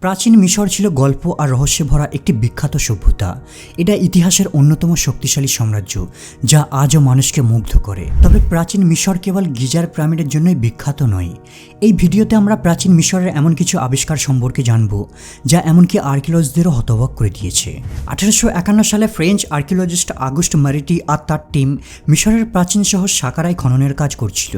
প্রাচীন মিশর ছিল গল্প আর রহস্যে ভরা একটি বিখ্যাত সভ্যতা। এটা ইতিহাসের অন্যতম শক্তিশালী সাম্রাজ্য, যা আজও মানুষকে মুগ্ধ করে। তবে প্রাচীন মিশর কেবল গিজার প্রামিডের জন্যই বিখ্যাত নয় এই ভিডিওতে আমরা প্রাচীন মিশরের এমন কিছু আবিষ্কার সম্পর্কে জানব, যা এমনকি আর্কিওলজিদেরও হতবাক করে দিয়েছে। আঠারোশো একান্ন সালে ফ্রেঞ্চ আর্কিওলজিস্ট আগস্ট মারিটি আর তার টিম মিশরের প্রাচীন শহর সাকারায় খননের কাজ করছিল।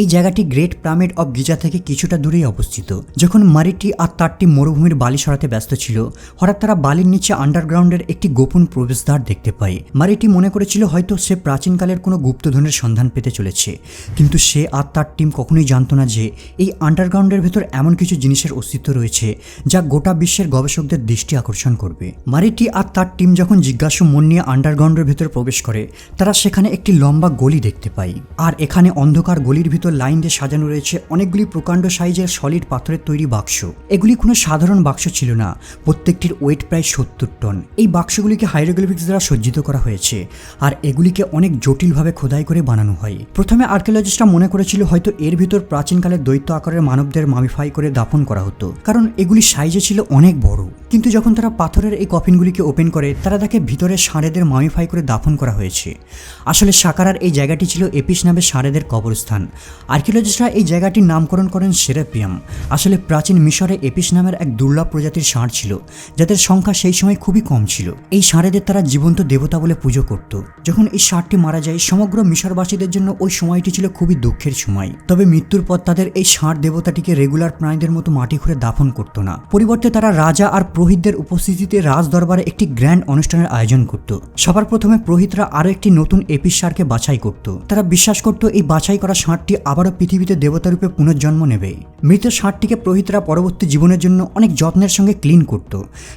এই জায়গাটি গ্রেট পিরামিড অব গিজা থেকে কিছুটা দূরেই অবস্থিত। যখন মারিটি আর তার টিম মরুভূমির বালি সরাতে ব্যস্ত ছিল, হঠাৎ তারা বালির নিচে আন্ডারগ্রাউন্ডের একটি গোপন প্রবেশদ্বার দেখতে পায়। মারিটি মনে করেছিল হয়তো সে প্রাচীনকালের কোনো গুপ্তধনের সন্ধান পেতে চলেছে, কিন্তু সে আর তার টিম কখনোই জানতো না যে এই আন্ডারগ্রাউন্ডের ভেতর এমন কিছু জিনিসের অস্তিত্ব রয়েছে যা গোটা বিশ্বের গবেষকদের দৃষ্টি আকর্ষণ করবে। মারিটি আর তার টিম যখন জিজ্ঞাসু মন নিয়ে আন্ডারগ্রাউন্ডের ভেতর প্রবেশ করে, তারা সেখানে একটি লম্বা গলি দেখতে পায়। আর এখানে অন্ধকার গলির ভিতর লাইন দিয়ে সাজানো রয়েছে অনেকগুলি প্রকাণ্ড সাইজের সলিড পাথরের তৈরি বাক্স। এগুলি কোনো সাধারণ বাক্স ছিল না, প্রত্যেকটির ওয়েট প্রায় সত্তর টন এই বাক্সগুলিকে হাইরোগ্লিফিক্স দ্বারা সজ্জিত করা হয়েছে, আর এগুলিকে অনেক জটিলভাবে খোদাই করে বানানো হয়। প্রথমে আর্কিওলজিস্টরা মনে করেছিল হয়তো এর ভিতর প্রাচীনকালের দৈত্য আকারের মানবদের মামিফাই করে দাফন করা হতো। কারণ এগুলি সাইজে ছিল অনেক বড়। কিন্তু যখন তারা পাথরের এই কফিনগুলিকে ওপেন করে, তারা দেখে ভিতরে ষাঁড়েদের মামিফাই করে দাফন করা হয়েছে। আসলে সাকারার এই জায়গাটি ছিল এপিস নামে ষাঁড়েদের কবরস্থান। আর্কিওলজিস্টরা এই জায়গাটির নামকরণ করেন সেরাপিয়াম। আসলে প্রাচীন মিশরে এপিস নামের এক দুর্লভ প্রজাতির ষাঁড় ছিল, যাদের সংখ্যা সেই সময় খুবই কম ছিল। এই ষাঁড়েদের তারা জীবন্ত দেবতা বলে পুজো করত। যখন এই ষাঁড়টি মারা যায়, সমগ্র মিশরবাসীদের জন্য ওই সময়টি ছিল খুবই দুঃখের সময়। তবে মৃত্যুর পর তাদের এই ষাঁড় দেবতাটিকে রেগুলার প্রাণীদের মতো মাটি খুঁড়ে দাফন করত না। পরিবর্তে তারা রাজা আর পুরোহিতদের উপস্থিতিতে রাজ দরবারে একটি গ্র্যান্ড অনুষ্ঠানের আয়োজন করত। সবার প্রথমে পুরোহিতরা আরও একটি নতুন এপিস ষাঁড়কে বাছাই করত। তারা বিশ্বাস করত, এই বাছাই করা ষাঁড়টি আবারও পৃথিবীতে দেবতারূপে পুনর্জন্ম নেবে। মৃত ষাঁড়টিকে পুরোহিতরা পরবর্তী জীবনের জন্য অনেক যত্নের সঙ্গে ক্লিন করত।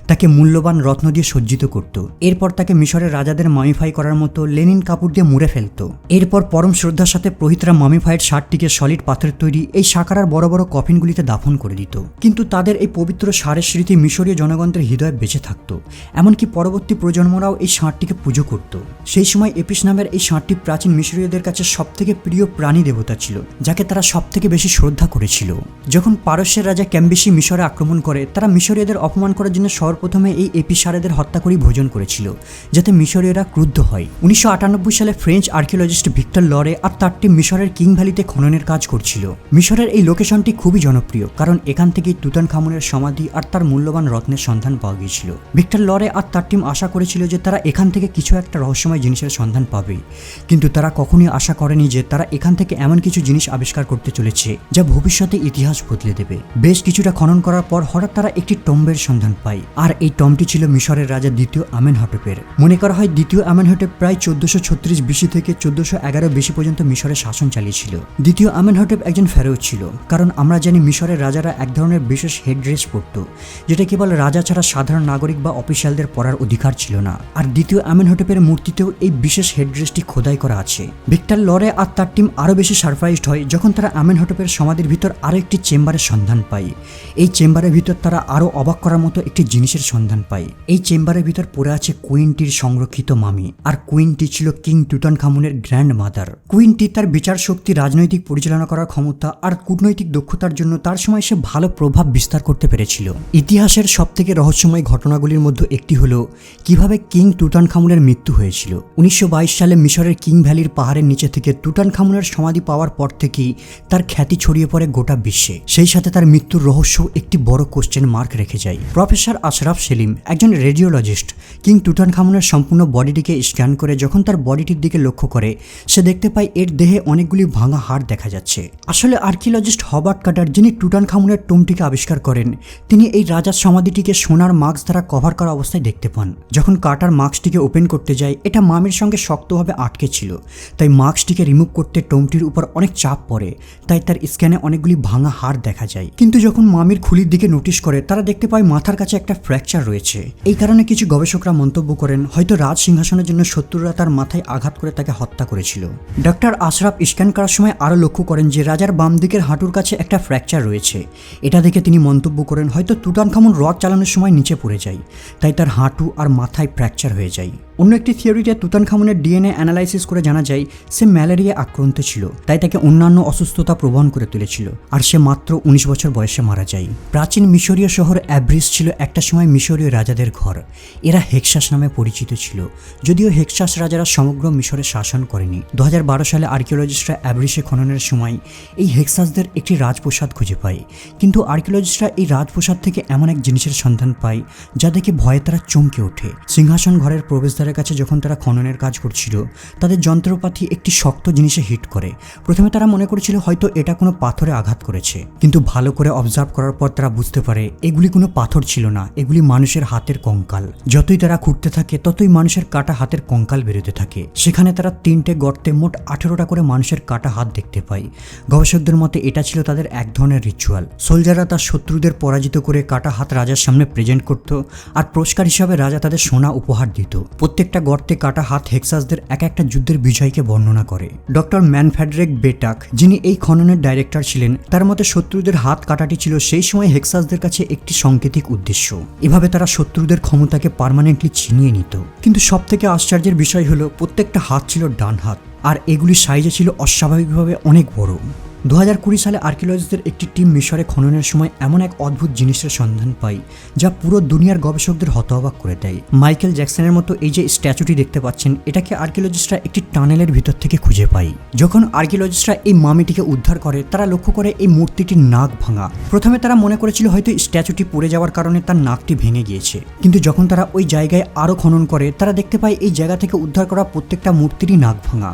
তাকে মূল্যবান রত্ন দিয়ে সজ্জিত করত। এরপর তাকে মিশরের রাজাদের মামিফাই করার মতো লেনিন কাপড় দিয়ে মুড়ে ফেলত। এরপর পরম শ্রদ্ধার সাথে পুরোহিতরা মামিফাইড ষাঁড়টিকে সলিড পাথরের তৈরি এই সাকারার বড় বড় কফিনগুলিতে দাফন করে দিত। কিন্তু তাদের এই পবিত্র সারের স্মৃতি মিশরীয় জনগণের হৃদয়ে বেঁচে থাকত। এমনকি পরবর্তী প্রজন্মরাও এই ষাঁড়টিকে পুজো করত। সেই সময় এপিস নামের এই ষাঁড়টি প্রাচীন মিশরীয়দের কাছে সবথেকে প্রিয় প্রাণী দেবতা ছিল, যাকে তারা সবথেকে বেশি শ্রদ্ধা করেছিল। যখন পারস্যের রাজা ক্যাম্বিসি মিশরে আক্রমণ করে, তারা মিশরীয়দের অপমান করার জন্য সর্বপ্রথমে এই এপি সারেদের হত্যা করেই ভোজন করেছিল, যাতে মিশরীয়রা ক্রুদ্ধ হয়। উনিশশো আটানব্বই সালে ফ্রেঞ্চ আর্কিওলজিস্ট ভিক্টর লরে আর তার টিম মিশরের কিং ভ্যালিতে খননের কাজ করছিল। মিশরের এই লোকেশনটি খুবই জনপ্রিয়, কারণ এখান থেকেই তুতান খামুনের সমাধি আর তার মূল্যবান রত্নের সন্ধান পাওয়া গিয়েছিল। ভিক্টর লরে আর তার টিম আশা করেছিল যে তারা এখান থেকে কিছু একটা রহস্যময় জিনিসের সন্ধান পাবে, কিন্তু তারা কখনোই আশা করেনি যে তারা এখান থেকে এমন কিছু জিনিস আবিষ্কার করতে চলেছে, যা ভবিষ্যতে ইতিহাস বদলে দেবে। বেশ কিছুটা খনন করার পর হঠাৎ তারা একটি টম্বের সন্ধান পায়। আর এই টমটি ছিল মিশরের রাজা দ্বিতীয় আমেন আমেনহটেপের। মনে করা হয় দ্বিতীয় আমেনহটেপ প্রায় চোদ্দশো ছত্রিশ বিসি থেকে চোদ্দশো এগারো বিসি পর্যন্ত মিশরে শাসন চালিয়েছিল। দ্বিতীয় আমেনহটেপ একজন ফেরত ছিল। কারণ আমরা জানি মিশরের রাজারা এক ধরনের বিশেষ হেড ড্রেস পরত যেটা কেবল রাজা ছাড়া সাধারণ নাগরিক বা অফিসিয়ালদের পরার অধিকার ছিল না। আর দ্বিতীয় আমেনহটেপের মূর্তিতেও এই বিশেষ হেড ড্রেসটি খোদাই করা আছে। ভিক্টর লরে আর তার টিম আরও বেশি সারপ্রাইজড হয় যখন তারা আমেনহটেপের সমাধির ভিতর আরও একটি চেম্বারের সন্ধান পাই এই চেম্বারের ভিতর তারা আরও অবাক করার মতো একটি জিনিসের সন্ধান পায়। এই চেম্বারের ভিতর পড়ে আছে কুইনটির সংরক্ষিত মামি। আর কুইনটি ছিল কিং টুটান খামুনের গ্র্যান্ড মাদার কুইনটি তার বিচার শক্তি, রাজনৈতিক পরিচালনা করার ক্ষমতা আর কূটনৈতিক দক্ষতার জন্য তার সময় সে ভালো প্রভাব বিস্তার করতে পেরেছিল। ইতিহাসের সবথেকে রহস্যময় ঘটনাগুলির মধ্যে একটি হলো কীভাবে কিং টুটান খামুনের মৃত্যু হয়েছিল। উনিশশো বাইশ সালে মিশরের কিং ভ্যালির পাহাড়ের নিচে থেকে টুটান খামুনের সমাধি পাওয়ার পর থেকেই তার খ্যাতি ছড়িয়ে পড়ে গোটা বিশ্বে। সেই সাথে তার মৃত্যুর রহস্য একটি বড় কোশ্চেন মার্ক রেখে যায়। প্রফেসর আশরাফ সেলিম একজন রেডিওলজিস্ট কিং টুটান খামুনের সম্পূর্ণ বডিটিকে স্ক্যান করে যখন তার বডিটির দিকে লক্ষ্য করে, সে দেখতে পায় এর দেহে অনেকগুলি ভাঙা হাড় দেখা যাচ্ছে। আসলে আর্কিওলজিস্ট হবার্ট কাটার যিনি টুটান খামুনের টোমটিকে আবিষ্কার করেন, তিনি এই রাজার সমাধিটিকে সোনার মাস্ক দ্বারা কভার করা অবস্থায় দেখতে পান। যখন কাটার মাস্কটিকে ওপেন করতে যায়, এটা মামির সঙ্গে শক্তভাবে আটকে ছিল। তাই মাস্কটিকে রিমুভ করতে টোমটির উপর অনেক চাপ পড়ে। তাই তার স্ক্যানে অনেকগুলি ভাঙা হাড় দেখা যায়। কিন্তু যখন মামির খুলির দিকে নোটিশ করে, তারা দেখতে পায় মাথার কাছে একটা ফ্র্যাকচার রয়েছে। এই কারণে কিছু গবেষকরা মন্তব্য করেন, হয়তো রাজ সিংহাসনের জন্য শত্রুরা তার মাথায় আঘাত করে তাকে হত্যা করেছিল। ডক্টর আশরাফ স্ক্যান করার সময় আরও লক্ষ্য করেন যে, রাজার বাম দিকের হাঁটুর কাছে একটা ফ্র্যাকচার রয়েছে। এটা দেখে তিনি মন্তব্য করেন, হয়তো তুটানখামুন রথ চালানোর সময় নিচে পড়ে যায়, তাই তার হাঁটু আর মাথায় ফ্র্যাকচার হয়ে যায়। অন্য একটি থিওরিতে তুতানখামুনের ডিএনএ অ্যানালাইসিস করে জানা যায়, সে ম্যালেরিয়া আক্রান্ত ছিল, তাই তাকে অন্যান্য অসুস্থতা প্রবণ করে তুলেছিল। আর সে মাত্র উনিশ বছর বয়সে মারা যায়। প্রাচীন মিশরীয় শহর অ্যাব্রিস ছিল একটা সময় মিশরীয় রাজাদের ঘর। এরা হেক্সাস নামে পরিচিত ছিল। যদিও হেক্সাস রাজারা সমগ্র মিশরে শাসন করেনি। দু হাজার বারো সালে আর্কিওলজিস্টরা অ্যাব্রিসে খননের সময় এই হেক্সাসদের একটি রাজপ্রসাদ খুঁজে পায়। কিন্তু আর্কিওলজিস্টরা এই রাজপ্রসাদ থেকে এমন এক জিনিসের সন্ধান পায়, যা দেখে ভয়ে তারা চমকে ওঠে। সিংহাসন ঘরের প্রবেশদ্বারের কাছে যখন তারা খননের কাজ করছিল, তাদের যন্ত্রপাতি একটি শক্ত জিনিসে হিট করে। প্রথমে তারা মনে করেছিল হয়তো এটা কোনো পাথরে আঘাত করেছে। কিন্তু ভালো করে অবজার্ভ করার পর তারা বুঝতে পারে, এগুলি কোনো পাথর ছিল না, এগুলি মানুষের হাতের কঙ্কাল। যতই তারা খুঁড়তে থাকে, ততই মানুষের কাটা হাতের কঙ্কাল বেরোতে থাকে। সেখানে তারা তিনটে গর্তে মোট আঠেরোটা করে মানুষের কাটা হাত দেখতে পায়। গবেষকদের মতে এটা ছিল তাদের এক ধরনের রিচুয়াল সোলজাররা তার শত্রুদের পরাজিত করে কাটা হাত রাজার সামনে প্রেজেন্ট করত আর পুরস্কার হিসাবে রাজা তাদের সোনা উপহার দিত। প্রত্যেকটা গর্তে কাটা হাত হেক্সাসদের এক একটা যুদ্ধের বিজয়কে বর্ণনা করে। ডক্টর ম্যানফ্যাড্রেক বেটাক, যিনি এই খননের ডাইরেক্টর ছিলেন, তার মতে শত্রুদের হাত কাটাটি ছিল সেই সময় হেক্সাসদের কাছে একটি সাংকেতিক উদ্দেশ্য। এভাবে তারা শত্রুদের ক্ষমতাকে পারমানেন্টলি ছিনিয়ে নিত। কিন্তু সব থেকে আশ্চর্যের বিষয় হলো, প্রত্যেকটা হাত ছিল ডান হাত আর এগুলির সাইজে ছিল অস্বাভাবিকভাবে অনেক বড়। দু হাজার কুড়ি সালে আর্কিওলজিস্টদের একটি টিম মিশরে খননের সময় এমন এক অদ্ভুত জিনিসের সন্ধান পায়, যা পুরো দুনিয়ার গবেষকদের হতবাক করে দেয়। মাইকেল জ্যাকসনের মতো এই যে স্ট্যাচুটি দেখতে পাচ্ছেন, এটাকে আর্কিওলজিস্টরা একটি টানেলের ভিতর থেকে খুঁজে পায়। যখন আর্কিওলজিস্টরা এই মামিটিকে উদ্ধার করে, তারা লক্ষ্য করে এই মূর্তিটির নাক ভাঙা। প্রথমে তারা মনে করেছিল হয়তো স্ট্যাচুটি পড়ে যাওয়ার কারণে তার নাকটি ভেঙে গিয়েছে। কিন্তু যখন তারা ওই জায়গায় আরও খনন করে, তারা দেখতে পায় এই জায়গা থেকে উদ্ধার করা প্রত্যেকটা মূর্তিরই নাক ভাঙা।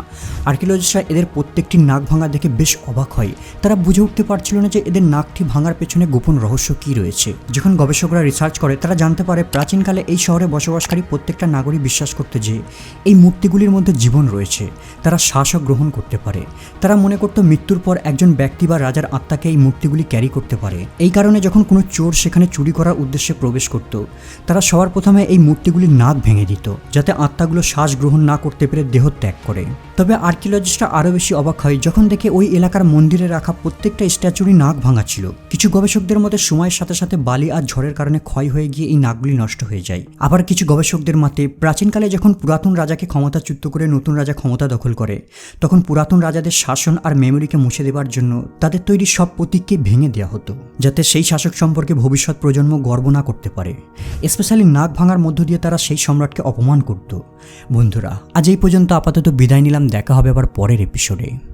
আর্কিওলজিস্টরা এদের প্রত্যেকটি নাক ভাঙা দেখে বেশ অবাক হয়। তারা বুঝে উঠতে পারছিল না যে এদের নাকটি ভাঙার পেছনে গোপন রহস্য কী রয়েছে। যখন গবেষকরা রিসার্চ করে, তারা জানতে পারে প্রাচীনকালে এই শহরে বসবাসকারী প্রত্যেকটা নাগরিক বিশ্বাস করতে যে, এই মূর্তিগুলির মধ্যে জীবন রয়েছে। তারা শ্বাসও গ্রহণ করতে পারে। তারা মনে করতো মৃত্যুর পর একজন ব্যক্তি বা রাজার আত্মাকে এই মূর্তিগুলি ক্যারি করতে পারে। এই কারণে যখন কোনো চোর সেখানে চুরি করার উদ্দেশ্যে প্রবেশ করত, তারা সবার প্রথমে এই মূর্তিগুলির নাক ভেঙে দিত, যাতে আত্মাগুলো শ্বাস গ্রহণ না করতে পেরে দেহ ত্যাগ করে। তবে আর্কিওলজিস্টরা আরও বেশি অবাক হয় যখন দেখে ওই এলাকার মন্দিরে রাখা প্রত্যেকটা স্ট্যাচুরই নাক ভাঙা ছিল। কিছু গবেষকদের মতে সময়ের সাথে সাথে বালি আর ঝড়ের কারণে ক্ষয় হয়ে গিয়ে এই নাকগুলি নষ্ট হয়ে যায়। আবার কিছু গবেষকদের মতে প্রাচীনকালে যখন পুরাতন রাজাকে ক্ষমতাচ্যুত করে নতুন রাজা ক্ষমতা দখল করে, তখন পুরাতন রাজাদের শাসন আর মেমোরিকে মুছে দেওয়ার জন্য তাদের তৈরি সব প্রতীককে ভেঙে দেওয়া হতো, যাতে সেই শাসক সম্পর্কে ভবিষ্যৎ প্রজন্ম গর্ব না করতে পারে। স্পেশালি নাক ভাঙার মধ্য দিয়ে তারা সেই সম্রাটকে অপমান করত। বন্ধুরা, আজ এই পর্যন্ত আপাতত বিদায় নিলাম, দেখা হবে আবার পরের এপিসোডে